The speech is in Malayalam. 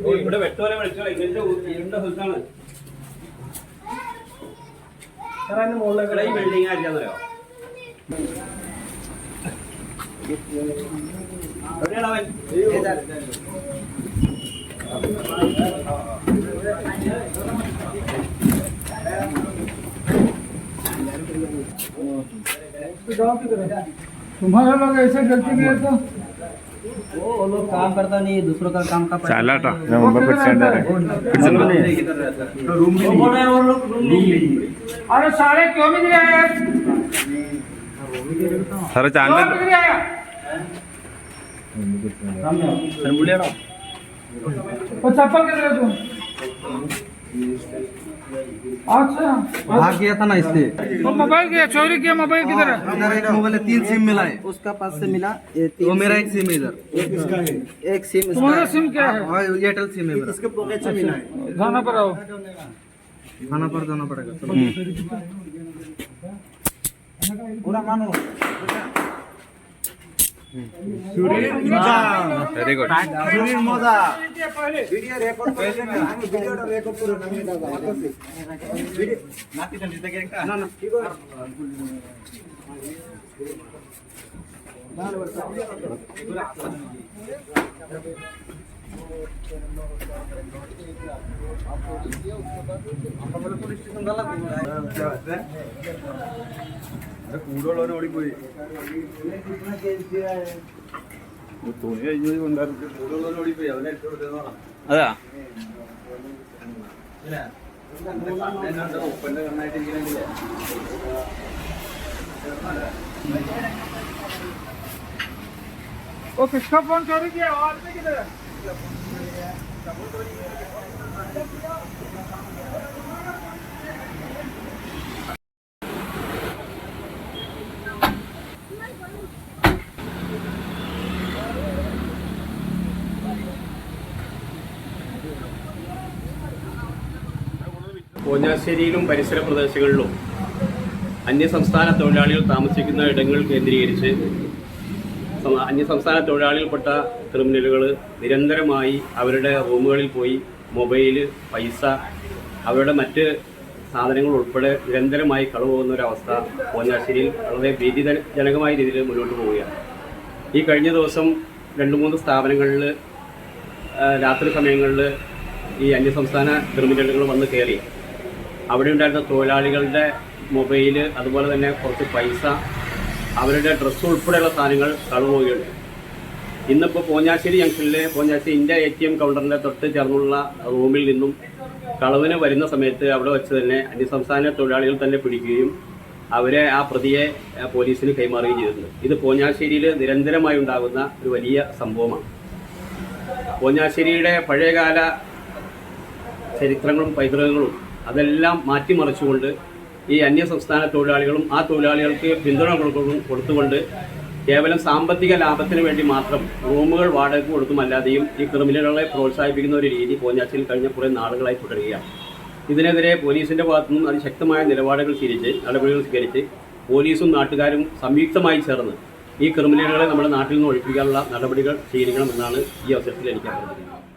ഓ, ഇവിടെ വെട്ടോലെ വിളിച്ചോ ഇങ്ങനത്തെ ഇരുണ്ട സ്ഥലത്താണ് ഇവിടെ ഈ ബിൽഡിംഗ് ആയിരിക്കാന്നറിയോ എവിടെയാണ് അവൻ तुम्हारा लोग ऐसे गलती किए तो वो लोग काम करता नहीं है दूसरों का काम का चालाट नवंबर पर सेंटर है फिर से तो रूम भी बोल रहे वो लोग रूम में अरे सारे क्यों भी नहीं दिया यार सर चांदन सर मुड़िया ना वो चप्पल किधर है तू अच्छा भाग गया था ना इससे वो मोबाइल किया चोरी किया मोबाइल किधर है इधर एक मोबाइल है, तीन सिम मिला है। उसका पास से मिला वो मेरा एक सिम है इधर। एक सिम इसका। तुम्हारा है। सिम क्या है? हाँ एयरटेल सिम है मेरा। थाना पर आओ खाना पर जाना पड़ेगा চুরির মজা। ভেরি গুড চুরির মজা। ভিডিও রেকর্ড করে না আমি ভিডিওটা রেকর্ড করে না আমি দাদা ভিডিও নাতি জানি থেকে একটা না না। কি করে আমরা পুলিশ স্টেশন গেলাম। হ্যাঁ, হ্যাঁ। चलो। വെരി ഗുഡ് അതാ वो किसका फोन चोरी किया वो आदमी किधर കോഞ്ഞാശ്ശേരിയിലും പരിസര പ്രദേശങ്ങളിലും അന്യസംസ്ഥാന തൊഴിലാളികൾ താമസിക്കുന്ന ഇടങ്ങൾ കേന്ദ്രീകരിച്ച് അന്യസംസ്ഥാന തൊഴിലാളികൾപ്പെട്ട ക്രിമിനലുകൾ നിരന്തരമായി അവരുടെ റൂമുകളിൽ പോയി മൊബൈൽ പൈസ അവരുടെ മറ്റ് സാധനങ്ങൾ ഉൾപ്പെടെ നിരന്തരമായി കളവ് പോകുന്ന ഒരവസ്ഥ കോഞ്ഞാശ്ശേരിയിൽ വളരെ ഭീതിജനകമായ രീതിയിൽ മുന്നോട്ട് പോവുകയാണ്. ഈ കഴിഞ്ഞ ദിവസം രണ്ട് മൂന്ന് സ്ഥാപനങ്ങളിൽ രാത്രി സമയങ്ങളിൽ ഈ അന്യസംസ്ഥാന ക്രിമിനലുകൾ വന്ന് കയറി. അവിടെ ഉണ്ടായിരുന്ന തൊഴിലാളികളുടെ മൊബൈൽ അതുപോലെ തന്നെ കുറച്ച് പൈസ അവരുടെ ഡ്രസ്സ് ഉൾപ്പെടെയുള്ള സാധനങ്ങൾ കളവുകയുണ്ട് ഇന്നിപ്പോൾ പോഞ്ഞാശ്ശേരി ജംഗ്ഷനിലെ Ponjassery India A T M കൗണ്ടറിന്റെ തൊട്ട് ചേർന്നുള്ള റൂമിൽ നിന്നും കളവിന് വരുന്ന സമയത്ത് അവിടെ വെച്ച് തന്നെ അന്യസംസ്ഥാന തൊഴിലാളികൾ തന്നെ പിടിക്കുകയും അവരെ ആ പ്രതിയെ പോലീസിന് കൈമാറുകയും ചെയ്തിട്ടുണ്ട്. ഇത് പോഞ്ഞാശ്ശേരിയിൽ നിരന്തരമായി ഉണ്ടാകുന്ന ഒരു വലിയ സംഭവമാണ്. പോഞ്ഞാശ്ശേരിയുടെ പഴയകാല ചരിത്രങ്ങളും പൈതൃകങ്ങളും അതെല്ലാം മാറ്റിമറിച്ചുകൊണ്ട് ഈ അന്യ സംസ്ഥാന തൊഴിലാളികളും ആ തൊഴിലാളികൾക്ക് പിന്തുണ കൊടുത്തുകൊണ്ട് കേവലം സാമ്പത്തിക ലാഭത്തിന് വേണ്ടി മാത്രം റൂമുകൾ വാടകയ്ക്ക് കൊടുത്തുമല്ലാതെയും ഈ ക്രിമിനലുകളെ പ്രോത്സാഹിപ്പിക്കുന്ന ഒരു രീതി പോഞ്ഞാച്ചിൽ കഴിഞ്ഞ കുറേ നാളുകളായി തുടരുകയാണ്. ഇതിനെതിരെ പോലീസിന്റെ ഭാഗത്തുനിന്നും അതിശക്തമായ നിലപാടുകൾ സ്വീകരിച്ച് നടപടികൾ സ്വീകരിച്ച് പോലീസും നാട്ടുകാരും സംയുക്തമായി ചേർന്ന് ഈ ക്രിമിനലുകളെ നമ്മുടെ നാട്ടിൽ നിന്ന് ഒഴിപ്പിക്കാനുള്ള നടപടികൾ സ്വീകരിക്കണമെന്നാണ് ഈ അവസരത്തിൽ എനിക്ക് അഭ്യർത്ഥിക്കുന്നത്.